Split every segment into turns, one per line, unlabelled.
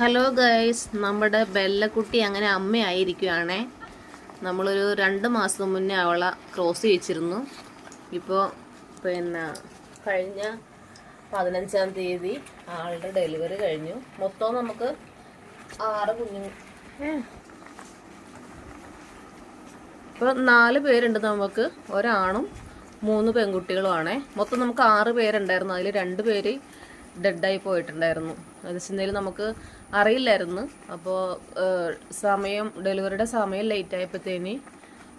Hello guys നമ്മുടെ ബെല്ലക്കുട്ടി അങ്ങനെ അമ്മയായിരിക്കുകയാണേ നമ്മളൊരു രണ്ട് മാസം മുന്നേ അവളെ ക്രോസ് ചെയ്യിച്ചിരുന്നു. ഇപ്പോൾ പിന്നെ കഴിഞ്ഞ പതിനഞ്ചാം തീയതി ആളുടെ ഡെലിവറി കഴിഞ്ഞു. മൊത്തം നമുക്ക് ആറ് കുഞ്ഞു ഇപ്പോൾ നാല് പേരുണ്ട് നമുക്ക്. ഒരാണും മൂന്ന് പെൺകുട്ടികളുമാണേ. മൊത്തം നമുക്ക് ആറ് പേരുണ്ടായിരുന്നു. അതിൽ രണ്ട് പേര് ഡെഡായി പോയിട്ടുണ്ടായിരുന്നു. അത് നമുക്ക് അറിയില്ലായിരുന്നു. അപ്പോൾ സമയം ഡെലിവറിയുടെ സമയം ലേറ്റ് ആയപ്പോഴത്തേന്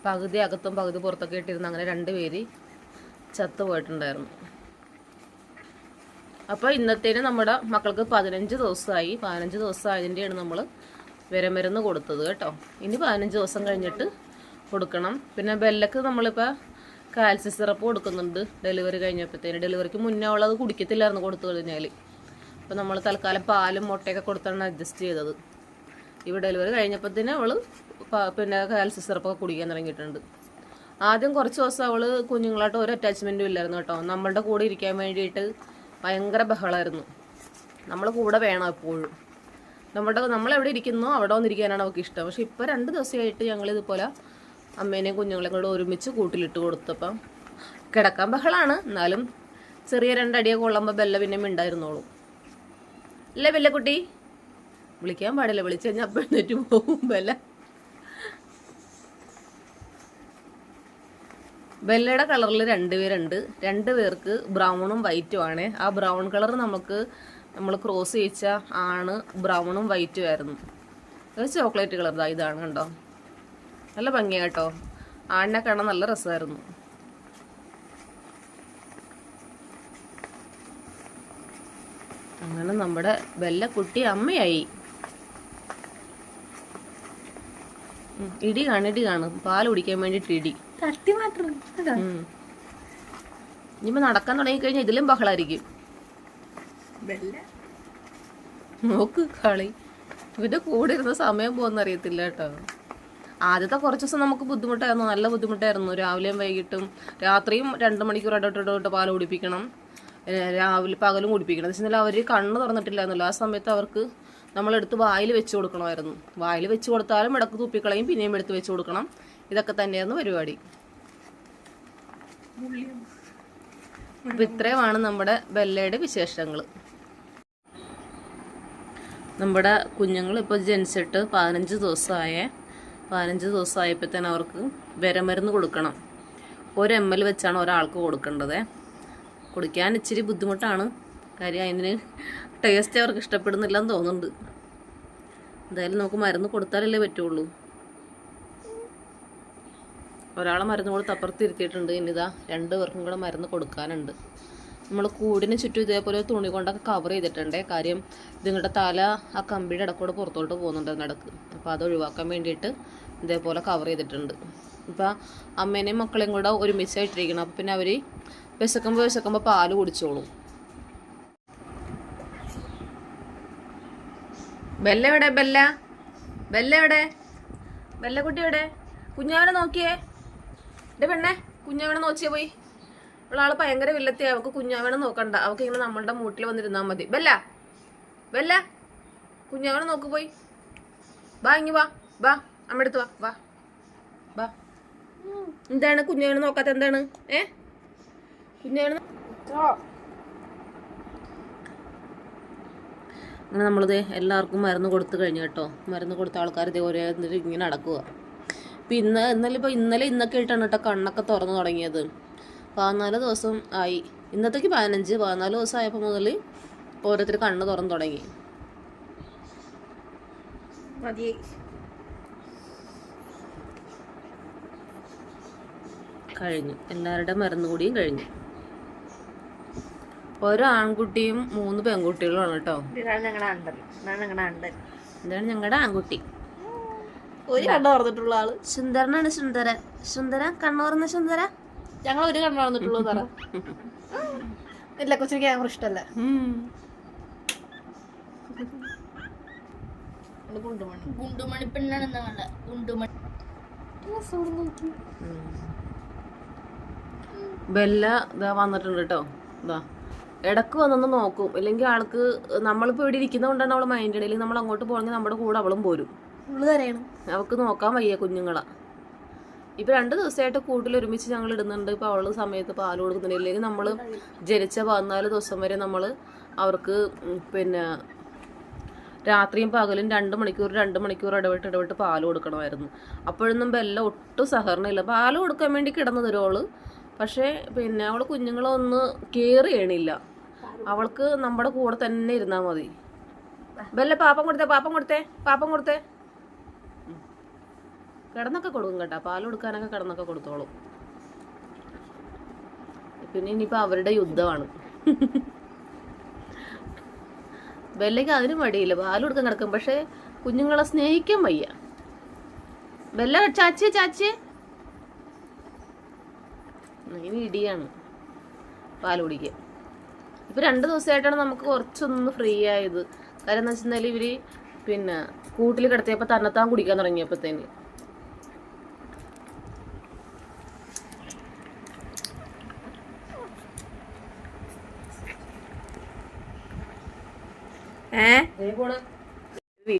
പകുതി അകത്തും പകുതി പുറത്തൊക്കെ ഇട്ടിരുന്നു അങ്ങനെ രണ്ട് പേര് ചത്തു പോയിട്ടുണ്ടായിരുന്നു. അപ്പോൾ ഇന്നത്തേന് നമ്മുടെ മക്കൾക്ക് പതിനഞ്ച് ദിവസമായി. പതിനഞ്ച് ദിവസം ആയതിന്റെയാണ് നമ്മൾ വിരമരുന്ന് കൊടുത്തത് കേട്ടോ. ഇനി പതിനഞ്ച് ദിവസം കഴിഞ്ഞിട്ട് കൊടുക്കണം. പിന്നെ ബെല്ലക്ക് നമ്മളിപ്പോൾ കാൽസ്യ സിറപ്പ് കൊടുക്കുന്നുണ്ട്. ഡെലിവറി കഴിഞ്ഞപ്പോഴത്തേന്. ഡെലിവറിക്ക് മുന്നേ അവളത് കുടിക്കത്തില്ലായിരുന്നു കൊടുത്തു കഴിഞ്ഞാൽ അപ്പോൾ നമ്മൾ തൽക്കാലം പാലും മുട്ടയൊക്കെ കൊടുത്താണ് അഡ്ജസ്റ്റ് ചെയ്തത്. ഇവ ഡെലിവറി കഴിഞ്ഞപ്പോഴത്തേന് അവൾ പിന്നെ കാൽസ്യ സിറപ്പൊക്കെ കുടിക്കാൻ തുടങ്ങിയിട്ടുണ്ട്. ആദ്യം കുറച്ച് ദിവസം അവൾ കുഞ്ഞുങ്ങളായിട്ട് ഒരു അറ്റാച്ച്മെന്റും ഇല്ലായിരുന്നു കേട്ടോ. നമ്മളുടെ കൂടെ ഇരിക്കാൻ വേണ്ടിയിട്ട് ഭയങ്കര ബഹളമായിരുന്നു നമ്മൾ കൂടെ വേണം എപ്പോഴും. നമ്മുടെ നമ്മളെവിടെ ഇരിക്കുന്നോ അവിടെ വന്നിരിക്കാനാണ് അവൾക്ക് ഇഷ്ടം. പക്ഷെ ഇപ്പോൾ രണ്ട് ദിവസമായിട്ട് ഞങ്ങൾ ഇതുപോലെ അമ്മേനെയും കുഞ്ഞുങ്ങളെയും കൂടെ ഒരുമിച്ച് കൂട്ടിലിട്ട് കൊടുത്തപ്പം കിടക്കാൻ ബഹളമാണ് എന്നാലും ചെറിയ രണ്ടടിയൊക്കെ കൊള്ളുമ്പോൾ ബെല്ല പിന്നെ മിണ്ടായിരുന്നോളൂ. അല്ലേ പെല്ലക്കുട്ടി വിളിക്കാൻ പാടില്ല വിളിച്ചു കഴിഞ്ഞാൽ അപ്പം എഴുന്നേറ്റ് പോകും ബെല്ല. ബെല്ലയുടെ കളറിൽ രണ്ട് പേരുണ്ട്. രണ്ട് പേർക്ക് ബ്രൗണും വൈറ്റും ആണ്. ആ ബ്രൗൺ കളർ നമുക്ക് നമ്മൾ ക്രോസ് ചെയ്യിച്ച ആണ് ബ്രൗണും വൈറ്റും ആയിരുന്നു. അത് ചോക്ലേറ്റ് കളർ ഇതാണ് കണ്ടോ? നല്ല ഭംഗിയാട്ടോ ആണിനെ കാണാൻ നല്ല രസമായിരുന്നു. അങ്ങനെ നമ്മുടെ ബെല്ലക്കുട്ടി അമ്മയായി. ഇടി കാണും ഇടി കാണും. പാൽ കുടിക്കാൻ വേണ്ടിട്ട് ഇടി.
തട്ടി മാത്രം.
ഇനിയിപ്പോ നടക്കാൻ തുടങ്ങിക്കഴിഞ്ഞാൽ ഇതിലും ബഹളായിരിക്കും. നോക്ക് കളി. ഇവന്റെ കൂടെ ഇരുന്ന സമയം പോകുന്ന അറിയത്തില്ല കേട്ടോ. ആദ്യത്തെ കുറച്ച് ദിവസം നമുക്ക് ബുദ്ധിമുട്ടായിരുന്നു. നല്ല ബുദ്ധിമുട്ടായിരുന്നു. രാവിലെയും വൈകിട്ടും രാത്രിയും രണ്ട് മണിക്കൂർ ഇടവിട്ട് പാൽ കുടിപ്പിക്കണം. രാവിലെ പകലും കുടിപ്പിക്കണം. എന്ന് വെച്ചാൽ അവർ കണ്ണ് തുറന്നിട്ടില്ല എന്നല്ലോ ആ സമയത്ത് അവർക്ക് നമ്മളെടുത്ത് വായിൽ വെച്ച് കൊടുക്കണമായിരുന്നു. വായിൽ വെച്ച് കൊടുത്താലും ഇടയ്ക്ക് തുപ്പിക്കളയും പിന്നെയും എടുത്ത് വെച്ച് കൊടുക്കണം. ഇതൊക്കെ തന്നെയായിരുന്നു പരിപാടി. അപ്പം ഇത്രയുമാണ് നമ്മുടെ ബെല്ലയുടെ വിശേഷങ്ങൾ നമ്മുടെ കുഞ്ഞുങ്ങൾ ഇപ്പോൾ ജനിച്ചിട്ട് പതിനഞ്ച് ദിവസമായ. പതിനഞ്ച് ദിവസമായപ്പോൾ തന്നെ അവർക്ക് വിരമരുന്ന് കൊടുക്കണം. ഒരു എം എൽ വെച്ചാണ് ഒരാൾക്ക് കൊടുക്കേണ്ടത്. കുടിക്കാൻ ഇച്ചിരി ബുദ്ധിമുട്ടാണ്. കാര്യം അതിന് ടേസ്റ്റ് അവർക്ക് ഇഷ്ടപ്പെടുന്നില്ലെന്ന് തോന്നുന്നുണ്ട്. എന്തായാലും നമുക്ക് മരുന്ന് കൊടുത്താലല്ലേ പറ്റുള്ളൂ. ഒരാളെ മരുന്ന് കൊടുത്ത് അപ്പുറത്ത് ഇരുത്തിയിട്ടുണ്ട്. ഇനിതാ രണ്ട് പേർക്കും കൂടെ മരുന്ന് കൊടുക്കാനുണ്ട്. നമ്മൾ കൂടിന് ചുറ്റും ഇതേപോലെ തുണി കൊണ്ടൊക്കെ കവർ ചെയ്തിട്ടുണ്ടേ. കാര്യം ഇതുങ്ങളുടെ തല ആ കമ്പിയുടെ ഇടക്കൂടെ പുറത്തോട്ട് പോകുന്നുണ്ട് നടക്ക്. അപ്പോൾ അത് ഒഴിവാക്കാൻ വേണ്ടിയിട്ട് ഇതേപോലെ കവർ ചെയ്തിട്ടുണ്ട്. ഇപ്പം അമ്മേനെയും മക്കളെയും കൂടെ ഒരുമിച്ചായിട്ടിരിക്കണം. അപ്പം പിന്നെ അവർ വിശക്കുമ്പോൾ വിശക്കുമ്പോൾ പാൽ കുടിച്ചോളും. ബെല്ല എവിടെ? ബെല്ല. ബെല്ല എവിടെ? ബെല്ലക്കുട്ടി എവിടെ? കുഞ്ഞാവനെ നോക്കിയേ. എന്റെ പെണ്ണെ കുഞ്ഞാവനെ നോക്കിയേ പോയി. ആൾ ഭയങ്കര വില്ലത്തി അവൾക്ക് കുഞ്ഞാവനെ നോക്കണ്ട. അവൾക്ക് ഇങ്ങനെ നമ്മളുടെ മൂട്ടിൽ വന്നിരുന്നാൽ മതി. ബെല്ല. ബെല്ല. കുഞ്ഞാവനെ നോക്ക് പോയി. വാ ഇങ്ങി വാ. വാ അമ്മ എടുത്ത് വാ. വാ. വാ. എന്താണ് കുഞ്ഞുകൾ നോക്കാത്ത എന്താണ്? ഏ? കുഞ്ഞാവനെ അങ്ങനെ നമ്മളിത് എല്ലാവർക്കും മരുന്ന് കൊടുത്തു കഴിഞ്ഞു കേട്ടോ. മരുന്ന് കൊടുത്ത ആൾക്കാർ ഇതേ ഒരേ ഇങ്ങനെ നടക്കുക ഇപ്പം ഇന്ന് ഇന്നലെ ഇപ്പോൾ ഇന്നലെ ഇന്നൊക്കെ ആയിട്ടാണ് കേട്ടോ കണ്ണൊക്കെ തുറന്നു തുടങ്ങിയത്. പതിനാല് ദിവസം ആയി. ഇന്നത്തേക്ക് പതിനഞ്ച് പതിനാല് ദിവസം ആയപ്പോൾ മുതൽ ഓരോരുത്തർ കണ്ണ് തുറന്നു തുടങ്ങി.
മതിയായി.
കഴിഞ്ഞു. എല്ലാവരുടെ മരുന്ന് കൂടിയും കഴിഞ്ഞു. ഓരോ ആൺകുട്ടിയും മൂന്ന് പെൺകുട്ടികളുമാണ് കേട്ടോ.
ഇതാണ് ഞങ്ങളുടെ അണ്ടൻ ഇതാണ് ഞങ്ങളുടെ അണ്ടൻ
ഇതാണ് ഞങ്ങളുടെ ആൺകുട്ടി.
ഒരു കണ്ണ് തുറന്നിട്ടുള്ള ആൾ.
സുന്ദരനാണ് സുന്ദരൻ. സുന്ദര കണ്ണൂർന്ന സുന്ദര
ഞങ്ങൾ ഒരു കണ്ണു തുറന്നിട്ടുള്ളൂ തറ ഇല്ല കൊച്ചിന് ക്യാമറ ഇഷ്ടല്ല. ഗുണ്ടുമണി.
ഗുണ്ടുമണി പെണ്ണാണ് എന്താ ഗുണ്ടുമണി.
ബെല്ല ഇതാ വന്നിട്ടുണ്ട് കേട്ടോ ഇതാ. ഇടയ്ക്ക് വന്നൊന്ന് നോക്കും. ഇല്ലെങ്കിൽ ആൾക്ക് നമ്മളിപ്പോൾ ഇവിടെ ഇരിക്കുന്നതുകൊണ്ടാണ് അവൾ മൈൻഡ് ഇടയിൽ നമ്മൾ അങ്ങോട്ട് പോകണമെങ്കിൽ നമ്മുടെ കൂടെ അവളും പോരും. അവൾക്ക് നോക്കാൻ വയ്യ കുഞ്ഞുങ്ങളെ. ഇപ്പൊ രണ്ട് ദിവസമായിട്ട് കൂട്ടിൽ ഒരുമിച്ച് ഞങ്ങൾ ഇടുന്നുണ്ട്. ഇപ്പൊ അവൾ സമയത്ത് പാൽ കൊടുക്കുന്നുണ്ട്. ഇല്ലെങ്കിൽ നമ്മൾ ജനിച്ച പതിനാല് ദിവസം വരെ നമ്മൾ അവർക്ക് പിന്നെ രാത്രിയും പകലും രണ്ട് മണിക്കൂർ രണ്ട് മണിക്കൂർ ഇടവിട്ട് ഇടവിട്ട് പാൽ കൊടുക്കണമായിരുന്നു. അപ്പോഴൊന്നും ബെല്ല ഒട്ടും സഹകരണമില്ല. പാൽ കൊടുക്കാൻ വേണ്ടി കിടന്നു തരുവോൾ പക്ഷേ പിന്നെ അവൾ കുഞ്ഞുങ്ങളൊന്ന് കയറി ചെയ്യണില്ല. അവൾക്ക് നമ്മുടെ കൂടെ തന്നെ ഇരുന്നാൽ മതി. വല്ല പാപ്പം കൊടുത്തേ പാപ്പം കൊടുത്തേ പാപ്പം കൊടുത്തേ. കിടന്നൊക്കെ കൊടുക്കും കേട്ടോ പാൽ കൊടുക്കാനൊക്കെ കിടന്നൊക്കെ കൊടുത്തോളും. പിന്നെ ഇനിയിപ്പോൾ അവരുടെ യുദ്ധമാണ്. ബെല്ലയ്ക്ക് അതിനും മടിയില്ല പാൽ കൊടുക്കാൻ കിടക്കും. പക്ഷേ കുഞ്ഞുങ്ങളെ സ്നേഹിക്കാൻ വയ്യ. ബെല്ല ചാച്ചിയെ ചാച്ചിയെ ഇനി ഇടിയാണ് പാൽ കുടിക്കുക ഇപ്പോൾ രണ്ട് ദിവസമായിട്ടാണ് നമുക്ക് കുറച്ചൊന്ന് ഫ്രീ ആയത്. കാരണം എന്ന് വെച്ചിട്ടുണ്ടെങ്കിൽ ഇവർ പിന്നെ കൂട്ടിൽ കിടത്തിയപ്പോൾ തന്നെത്താൻ കുടിക്കാൻ തുടങ്ങിയപ്പോഴത്തേന്
ഏ?